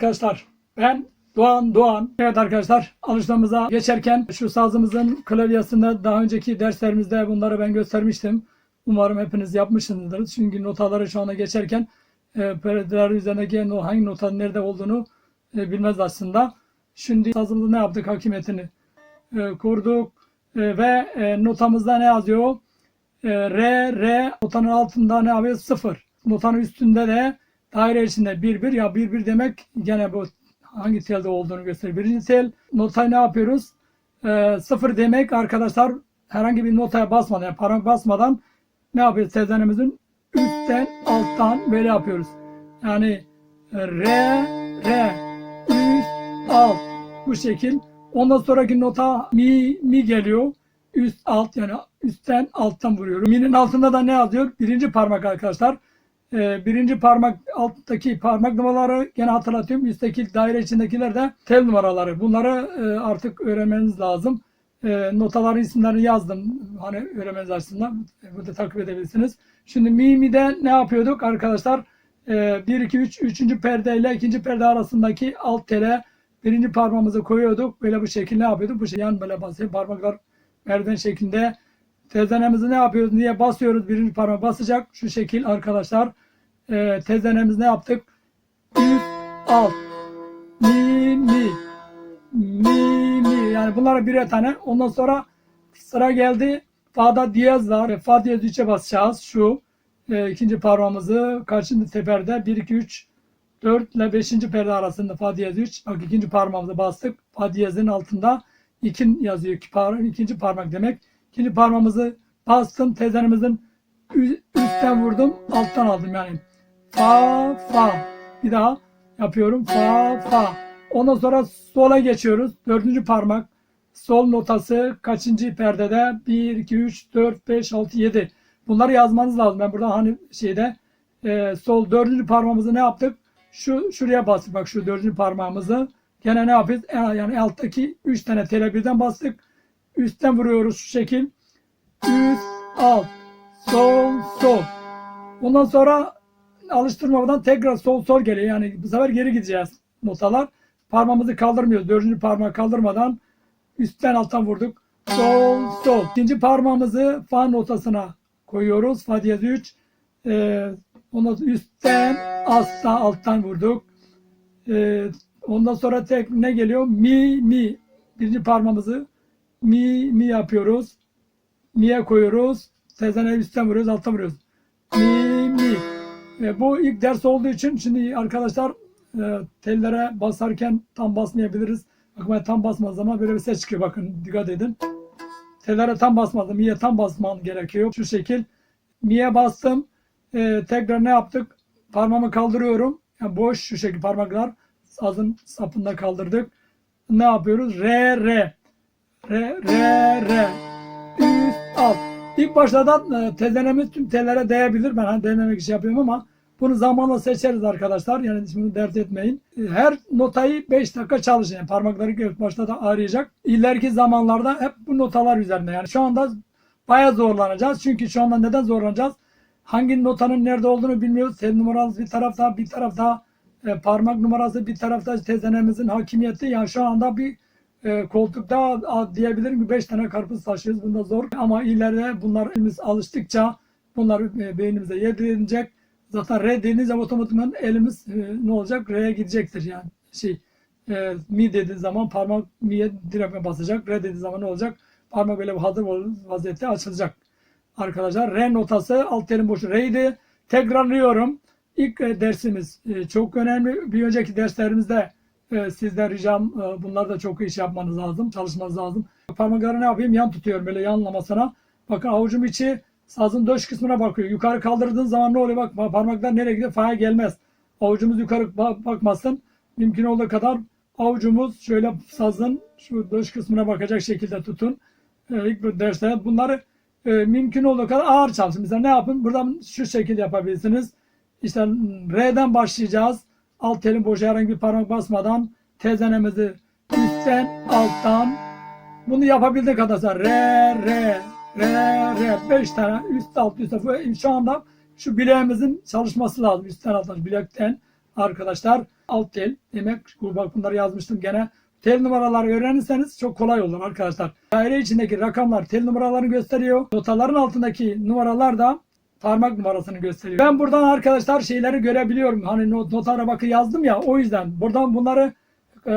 arkadaşlar. Ben Doğan Doğan. Evet arkadaşlar alışmamıza geçerken şu sazımızın klavyesinde daha önceki derslerimizde bunları ben göstermiştim. Umarım hepiniz yapmışsınızdır. Çünkü notaları şu anda geçerken e, perdeler üzerindeki no, hangi notanın nerede olduğunu e, bilmez aslında. Şimdi sazımızda ne yaptık? Hakimiyetini e, kurduk E, ve e, notamızda ne yazıyor? E, re, re notanın altında ne yapıyor? Sıfır. Notanın üstünde de daire içinde bir bir ya bir bir demek gene bu hangi telde olduğunu gösterir. Birinci tel notayı ne yapıyoruz? E, sıfır demek arkadaşlar herhangi bir notaya basmadan yani parmak basmadan ne yapıyoruz? Tezenemizin üstten alttan böyle yapıyoruz. Yani re re üst alt bu şekil. Ondan sonraki nota mi mi geliyor. Üst alt yani üstten alttan vuruyorum. Mi'nin altında da ne yazıyor? Birinci parmak arkadaşlar. Ee, birinci parmak alttaki parmak numaraları gene hatırlatıyorum. Üstteki daire içindekiler de tel numaraları. Bunları e, artık öğrenmeniz lazım. E, notaların isimlerini yazdım. Hani öğrenmeniz açısından. E, burada takip edebilirsiniz. Şimdi mi mi'de ne yapıyorduk arkadaşlar? E, 1, 2, 3, 3. perde ile 2. perde arasındaki alt tele birinci parmağımızı koyuyorduk. Böyle bu şekilde yapıyorduk? Bu şekilde yan böyle basıyor. Parmaklar merdiven şeklinde. Tezenemizi ne yapıyoruz? Niye basıyoruz? Birinci parmak basacak. Şu şekil arkadaşlar. E, tezenemiz ne yaptık? Üst, alt. Mi, mi. Mi, mi. Yani bunlara birer tane. Ondan sonra sıra geldi. Fa'da diyez var. Fa diyez 3'e basacağız. Şu. E, ikinci parmağımızı kaçıncı seferde? 1, 2, 3, 4 ile 5. perde arasında fa diyez 3. Bak ikinci parmağımıza bastık. Fa diyezin altında ikin yazıyor. İki par ikinci parmak demek. İkinci parmağımızı bastım. Tezenimizin ü- üstten vurdum. Alttan aldım yani. Fa fa. Bir daha yapıyorum. Fa fa. Ondan sonra sola geçiyoruz. Dördüncü parmak. Sol notası kaçıncı perdede? 1, 2, 3, 4, 5, 6, 7. Bunları yazmanız lazım. Ben burada hani şeyde e, sol dördüncü parmağımızı ne yaptık? Şu şuraya bastık. Bak şu dördüncü parmağımızı. Gene ne yapıyoruz? E, yani alttaki üç tane tele birden bastık. Üstten vuruyoruz şu şekil. Üst, alt, sol, sol. Ondan sonra alıştırmadan tekrar sol sol geliyor. Yani bu sefer geri gideceğiz notalar. Parmağımızı kaldırmıyoruz. Dördüncü parmağı kaldırmadan üstten alttan vurduk. Sol sol. İkinci parmağımızı fa notasına koyuyoruz. Fa diyez 3. Ee, ondan sonra üstten altta alttan vurduk. Ee, ondan sonra tek ne geliyor? Mi mi. Birinci parmağımızı mi mi yapıyoruz. Mi'ye koyuyoruz. Tezene üstten vuruyoruz, alttan vuruyoruz. Mi mi. E, bu ilk ders olduğu için şimdi arkadaşlar e, tellere basarken tam basmayabiliriz. Bakın tam basmaz zaman böyle bir ses çıkıyor bakın dikkat edin. Tellere tam basmadım. Mi'ye tam basmam gerekiyor. Şu şekil. Mi'ye bastım. E, tekrar ne yaptık? Parmağımı kaldırıyorum. Yani boş şu şekil parmaklar. Sazın sapında kaldırdık. Ne yapıyoruz? Re re. Re re re. Üst alt. İlk başlardan e, tezenemiz tüm tellere değebilir. Ben hani denemek için yapıyorum ama bunu zamanla seçeriz arkadaşlar. Yani şimdi dert etmeyin. E, Her notayı 5 dakika çalışın. Yani parmakları ilk başta da ağrıyacak. İleriki zamanlarda hep bu notalar üzerinde. Yani şu anda bayağı zorlanacağız. Çünkü şu anda neden zorlanacağız? Hangi notanın nerede olduğunu bilmiyoruz. Tel numarası bir tarafta, bir tarafta e, parmak numarası bir tarafta tezenemizin hakimiyeti. Yani şu anda bir e, koltukta diyebilirim ki 5 tane karpuz taşıyoruz. Bunda zor. Ama ileride bunlar elimiz alıştıkça bunlar e, beynimize yedirinecek. Zaten re dediğiniz zaman otomatikman elimiz e, ne olacak? Re'ye gidecektir yani. Şey e, mi dediği zaman parmak mi'ye direkt basacak. Re dediği zaman ne olacak? Parmak böyle hazır vaziyette açılacak. Arkadaşlar re notası alt terim boşu re'ydi. Tekrarlıyorum. İlk e, dersimiz e, çok önemli. Bir önceki derslerimizde e, sizden ricam e, bunları da çok iş yapmanız lazım. Çalışmanız lazım. Parmakları ne yapayım? Yan tutuyorum böyle yanlamasına. Bakın avucum içi sazın döş kısmına bakıyor. Yukarı kaldırdığın zaman ne oluyor? Bak parmaklar nereye gidiyor? Fa'ya gelmez. Avucumuz yukarı ba- bakmasın. Mümkün olduğu kadar avucumuz şöyle sazın şu döş kısmına bakacak şekilde tutun. E, ilk derste bunları e, mümkün olduğu kadar ağır çalışın. Mesela ne yapın? Buradan şu şekilde yapabilirsiniz. İşte R'den başlayacağız. Alt telin boşa herhangi bir parmak basmadan tezenemizi üstten alttan bunu yapabildiği kadar re re re re beş tane üst alt üst alt şu anda şu bileğimizin çalışması lazım üstten alttan bilekten arkadaşlar alt tel demek. Bak bunları yazmıştım gene. Tel numaraları öğrenirseniz çok kolay olur arkadaşlar. Daire içindeki rakamlar tel numaralarını gösteriyor. Notaların altındaki numaralar da parmak numarasını gösteriyor. Ben buradan arkadaşlar şeyleri görebiliyorum. Hani not, notara bakı yazdım ya o yüzden buradan bunları e,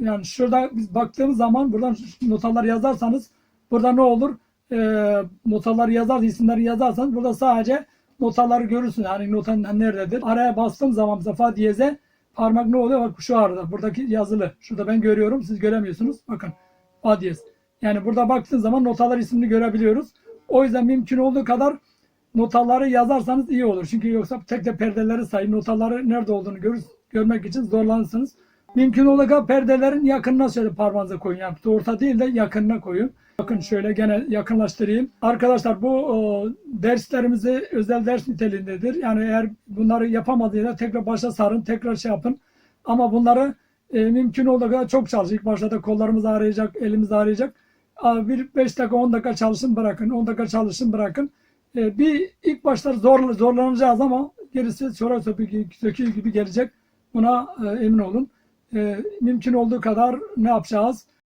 yani şurada biz baktığımız zaman buradan notalar yazarsanız burada ne olur? E, notaları yazar, isimleri yazarsanız burada sadece notaları görürsün. Hani nota nerededir? Araya bastığım zaman mesela fa diyeze parmak ne oluyor? Bak şu arada. Buradaki yazılı. Şurada ben görüyorum. Siz göremiyorsunuz. Bakın. Fa diyez. Yani burada baktığın zaman notalar ismini görebiliyoruz. O yüzden mümkün olduğu kadar notaları yazarsanız iyi olur. Çünkü yoksa tek de perdeleri sayın. Notaları nerede olduğunu görür, görmek için zorlanırsınız. Mümkün kadar perdelerin yakınına şöyle parmağınıza koyun. Yani orta değil de yakınına koyun. Bakın şöyle gene yakınlaştırayım. Arkadaşlar bu o, derslerimizi özel ders niteliğindedir. Yani eğer bunları yapamadığında tekrar başa sarın, tekrar şey yapın. Ama bunları e, mümkün olduğu kadar çok çalışın. İlk başta da kollarımız ağrıyacak, elimiz ağrıyacak. Bir 5 dakika 10 dakika çalışın bırakın. 10 dakika çalışın bırakın. E, bir ilk başta zor, zorlanacağız ama gerisi sonra sökü, sökü gibi gelecek. Buna e, emin olun. E, mümkün olduğu kadar ne yapacağız?